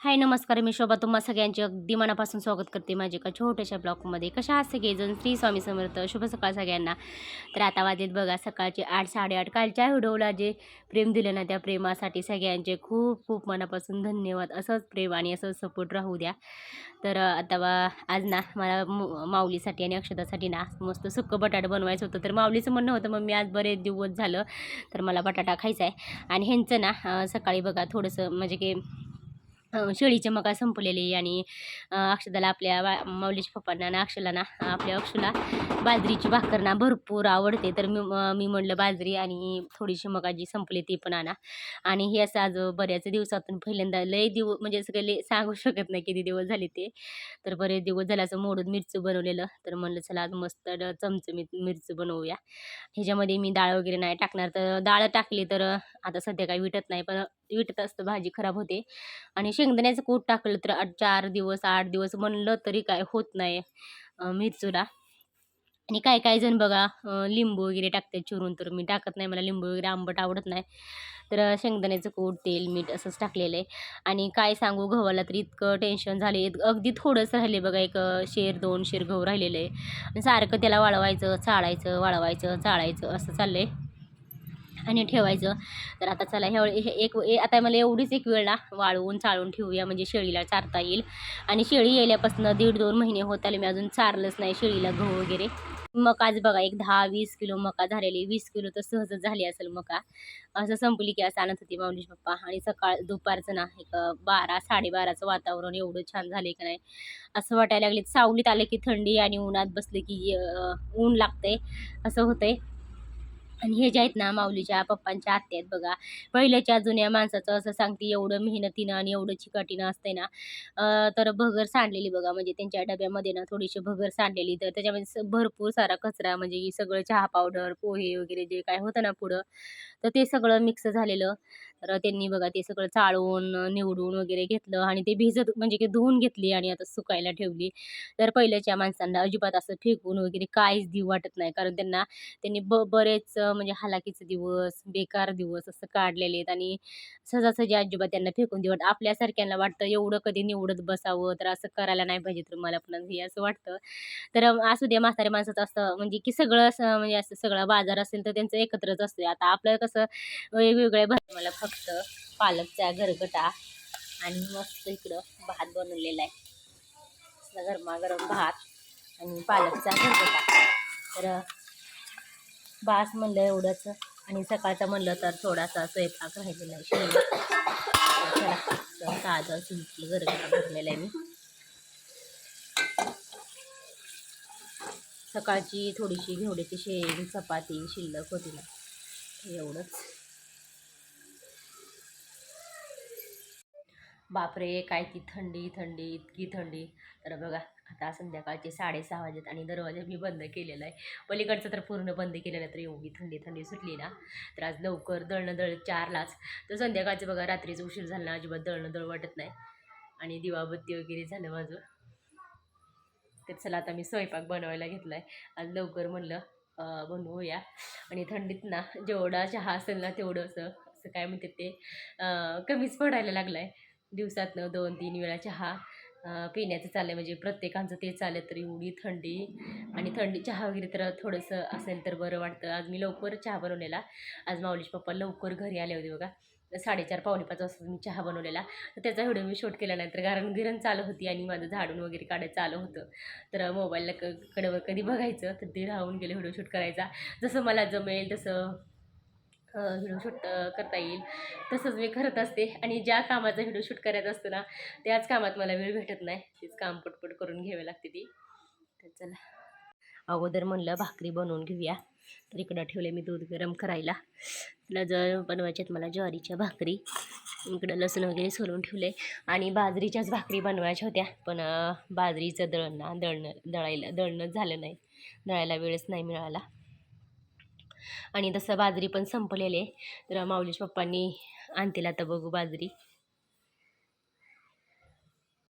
हाय नमस्कार. मी शोभा. तुम्हा सगळ्यांचे अगदी मनापासून स्वागत करते माझ्या एका छोट्याशा ब्लॉगमध्ये. कशा आहात सगळेजण? श्री स्वामी समर्थ. शुभ सकाळ सगळ्यांना. तर आता वाजेत बघा सकाळचे आठ साडेआठ. कालच्या व्हिडिओला जे प्रेम दिलं ना त्या प्रेमासाठी सगळ्यांचे खूप खूप मनापासून धन्यवाद. असंच प्रेम आणि असंच सपोर्ट राहू द्या. तर आता बा आज ना मला मु- माऊलीसाठी आणि अक्षतासाठी ना मस्त सुक्कं बटाटा बनवायचं होतं. तर माऊलीचं म्हणणं होतं मग मी आज बरेच दिवस झालं तर मला बटाटा खायचा आहे आणि ह्यांचं ना सकाळी बघा थोडंसं म्हणजे की शेळीचे मका संपलेली आणि अक्षदाला आपल्या वा माऊलीच्या पप्पांना आणि अक्षला ना आपल्या अक्षला बाजरीची भाकर ना भरपूर आवडते. तर मी मी म्हणलं बाजरी आणि थोडीशी मका जी संपली ती पण आणा. आणि हे असं आज बऱ्याच दिवसातून पहिल्यांदा लय दिवस म्हणजे असं काही सांगू शकत नाही किती दिवस झाले ते. तर बरेच दिवस झाले असं मोडून मिरचं बनवलेलं. तर म्हणलं चला आज मस्त चमचमीत मिरचं बनवूया. ह्याच्यामध्ये मी डाळ वगैरे नाही टाकणार. तर डाळ टाकली तर आता सध्या काही विटत नाही. पण विटत असतं भाजी खराब होते. आणि शेंगदाण्याचं कूट टाकलं तर आठ चार दिवस आठ दिवस म्हणलं तरी काय होत नाही मिरचूला. आणि काय काय जण बघा लिंबू वगैरे टाकते चिरून तर मी टाकत नाही मला लिंबू वगैरे आंबट आवडत नाही. तर शेंगदाण्याचं कूट तेल मीठ असंच टाकलेलं आहे. आणि काय सांगू गव्हाला तर इतकं टेन्शन झाले अगदी थोडंसं राहिले बघा एक शेर दोन शेर गहू राहिलेलं. आहे आणि सारखं त्याला वाळवायचं चाळायचं वाळवायचं चाळायचं असं चाललं आहे आणि ठेवायचं. तर आता चला ह्या हे एक आता मला एवढीच एक वेळ ना वाळवून चाळून ठेवूया. म्हणजे शेळीला चारता येईल. आणि शेळी यायल्यापासून दीड दोन महिने होत आले. मी अजून चारलंच नाही शेळीला गहू वगैरे. मकाच आज बघा एक दहा वीस किलो मका झालेली. वीस किलो तर सहजच झाली असेल मका. असं संपली की असं आणत होती माऊलीश पप्पा. आणि सकाळ दुपारचं ना एक बारा साडेबाराचं वातावरण एवढं छान झाले की नाही? असं वाटायला लागले. सावलीत आलं की थंडी आणि उन्हात बसले की ऊन लागते असं होतंय. आणि हे जे आहेत ना माऊलीच्या पप्पांच्या आत्या आहेत बघा पहिल्याच्या जुन्या माणसाचं असं सांगते एवढं मेहनतीनं आणि एवढं चिकाटीनं असते ना तर भगर सांडलेली बघा म्हणजे त्यांच्या डब्यामध्ये ना थोडीशी भगर सांडलेली तर त्याच्यामध्ये भरपूर सारा कचरा म्हणजे की सगळं चहा पावडर पोहे वगैरे जे काय होतं ना पुढं तर ते सगळं मिक्स झालेलं. तर त्यांनी बघा ते सगळं चाळून निवडून वगैरे घेतलं आणि ते भिजत म्हणजे की धुवून घेतली आणि आता सुकायला ठेवली. तर पहिल्याच्या माणसांना अजिबात असं फेकून वगैरे काहीच देऊ वाटत नाही कारण त्यांना त्यांनी ब बरेच म्हणजे हालाकीचे दिवस बेकार दिवस असं काढलेले आहेत आणि सहजासहजी आजोबा त्यांना फेकून देऊ आपल्यासारख्यांना वाटतं एवढं कधी निवडत बसावं तर असं करायला नाही पाहिजे तर मला पण हे असं वाटतं. तर असू दे म्हातारे माणसाचं असतं म्हणजे की सगळं असं म्हणजे असं सगळा बाजार असेल तर त्यांचं एकत्रच असतं आता आपलं कसं वेगवेगळे भाजी मला फक्त पालकचा घरगटा आणि मस्त इकडं भात बनवलेला आहे. गरमागरम भात आणि पालकचा घरगटा तर बास म्हणलं एवढंच. आणि सकाळचं म्हणलं तर थोडासा स्वयंपाक राहिलेला आहे. शिल्लक तर चला तर भरलेला आहे मी. सकाळची थोडीशी घेवड्याची शेंग चपाती शिल्लक होती ना. एवढंच. बापरे काय ती थंडी थंडी इतकी थंडी. तर बघा आता संध्याकाळचे साडेसहा वाजत आणि दरवाजा मी बंद केलेला आहे. पलीकडचं तर पूर्ण बंद केलेलं तर एवढी थंडी थंडी सुटली ना. तर आज लवकर दळणं दळ चारलाच. तर संध्याकाळचं बघा रात्रीचं उशीर झाला ना अजिबात दळणं दळ वाटत नाही. आणि दिवाबत्ती वगैरे झालं माझं. तर चला आता मी स्वयंपाक बनवायला घेतला आहे आज लवकर म्हणलं बनवूया. आणि थंडीत ना जेवढा चहा असेल ना तेवढं असं असं काय म्हणते ते कमीच पडायला लागला आहे दिवसातनं दोन तीन वेळा चहा पिण्याचं चाललं म्हणजे प्रत्येकाचं ते चाललं तर एवढी थंडी आणि थंडी चहा वगैरे तर थोडंसं असेल तर बरं वाटतं. आज मी लवकर चहा बनवलेला. आज माऊलीचे पप्पा लवकर घरी आले होते बघा. साडेचार पावणे पाच वाजता मी चहा बनवलेला. तर त्याचा व्हिडिओ मी शूट केला नाही तर कारण गिरण चालू होती आणि माझं झाडून वगैरे काढायचं आलं होतं. तर मोबाईलला क कडं कधी बघायचं तर ते राहून गेले व्हिडिओ शूट करायचा. जसं मला जमेल तसं व्हिडिओ शूट करता येईल. तसंच मी करत असते. आणि ज्या कामाचा व्हिडिओ शूट करायचा असतो ना त्याच कामात मला वेळ भेटत नाही. तेच काम पटपट करून घ्यावे लागते ती. तर चला. अगोदर म्हणलं भाकरी बनवून घेऊया. तर इकडं ठेवले मी दूध गरम करायला. तिला जर बनवायच्यात मला ज्वारीच्या भाकरी. इकडं लसूण वगैरे सोलून ठेवले. आणि बाजरीच्याच भाकरी बनवायच्या होत्या. पण बाजरीचं दळण ना दळणं दळायला दळणंच झालं नाही. दळायला वेळच नाही मिळाला. आणि तसं बाजरी पण संपलेली आहे. तर माऊलीश पप्पांनी आणतील आता बघू बाजरी.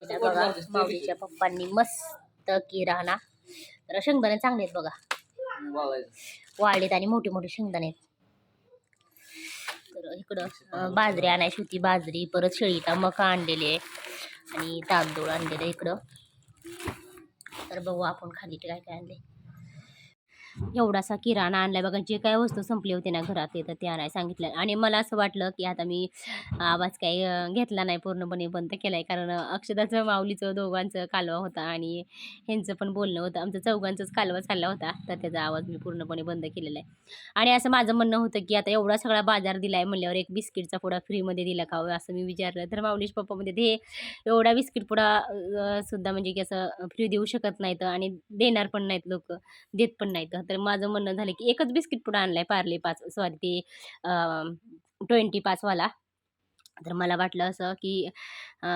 बघा माऊलीच्या पप्पांनी मस्त किराणा. तर शेंगदाणे चांगले आहेत बघा. वाळलेत आणि मोठे मोठे शेंगदाणे आहेत. तर इकडं बाजरी आणायची होती बाजरी परत शेळीला मका आणलेली आहे. आणि तांदूळ आणलेलं इकडं. तर बघू आपण खाली काय काय आणले एवढासा किराणा आणलाय. बघा जे काय वस्तू संपली होती ना घरात ते तर ते आणायला सांगितलं आणि मला असं वाटलं की आता मी आवाज काही घेतला नाही पूर्णपणे बंद केलाय. कारण अक्षदाचं माऊलीचं दोघांचं कालवा होता आणि ह्यांचं पण बोलणं होतं. आमचं चौघांचंच कालवा चालला होता तर त्याचा आवाज मी पूर्णपणे बंद केलेला आहे. आणि असं माझं म्हणणं होतं की आता एवढा सगळा बाजार दिलाय म्हणल्यावर एक बिस्किटचा पुडा फ्रीमध्ये दिला का हो, असं मी विचारलं. तर माऊलीश पप्पा म्हणजे ते एवढा बिस्किट पुडा सुद्धा म्हणजे की असं फ्री देऊ शकत नाहीत आणि देणार पण नाहीत लोक देत पण नाहीत. तर माझं म्हणणं झालं की एकच बिस्किट पुडा आणलाय पार्ले पाच सॉरी ते ट्वेंटी पाचवाला. तर मला वाटलं असं की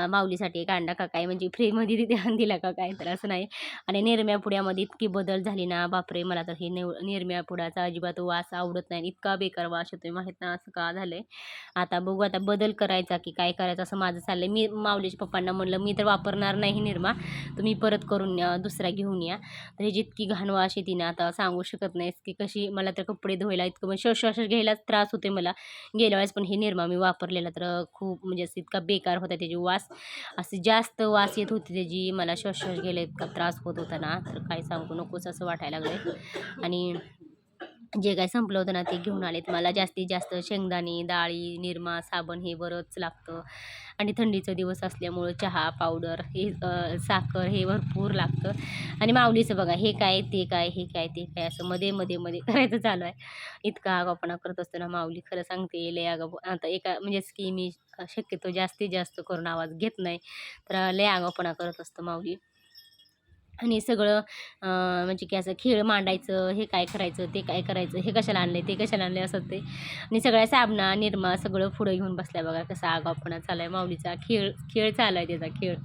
माऊलीसाठी एक अंडा का काय म्हणजे फ्रीमध्ये तिथे दिला का काय तर असं नाही. आणि निरम्या पुड्यामध्ये इतकी बदल झाली ना बापरे! मला तर हे निव निरम्या पुड्याचा अजिबात वास आवडत नाही इतका बेकार वास येतोय माहीत ना असं का झालंय? आता बघू आता बदल करायचा की काय करायचं असं माझं चाललं मी माऊलीच्या पप्पांना म्हणलं मी तर वापरणार नाही निरमा तुम्ही परत करून दुसरा घेऊन या. तर ही जितकी घाण वास येते ना आता सांगू शकत नाहीस की कशी मला तर कपडे धुवायला इतकं म्हणजे श्वास घ्यायला त्रास होते मला. गेल्या वेळेस पण हे निरमा मी वापरलेला तर खूप म्हणजे असं इतका बेकार होता त्याची वास. असे जास्त वास येत होती त्याची. मला श्वास श्वास घ्यायला इतका त्रास होत होता ना. तर काय सांगू नकोच असं वाटायला लागलं आणि जे काय संपलं होतं ना ते घेऊन आलेत मला जास्तीत जास्त शेंगदाणे डाळी निरमा साबण हे बरंच लागतं. आणि थंडीचा दिवस असल्यामुळं चहा पावडर हे साखर हे भरपूर लागतं. आणि माऊलीचं बघा हे काय ते काय हे काय ते काय असं मध्ये मध्ये मध्ये करायचं चालू आहे. इतका आगापणा करत असतो ना माऊली खरं सांगते लय आगाऊ आता एका म्हणजेच की मी शक्यतो जास्तीत जास्त करून आवाज घेत नाही तर लय आगापणा करत असतं माऊली. आणि सगळं म्हणजे की असं खेळ मांडायचं हे काय करायचं ते काय करायचं हे कशाला आणले ते कशाला आणले असं ते. आणि सगळ्या साबणा निरमा सगळं पुढं घेऊन बसल्या बघा कसा आगाऊपणा चालू आहे माऊलीचा. खेळ खेळ चालू आहे त्याचा खेळ.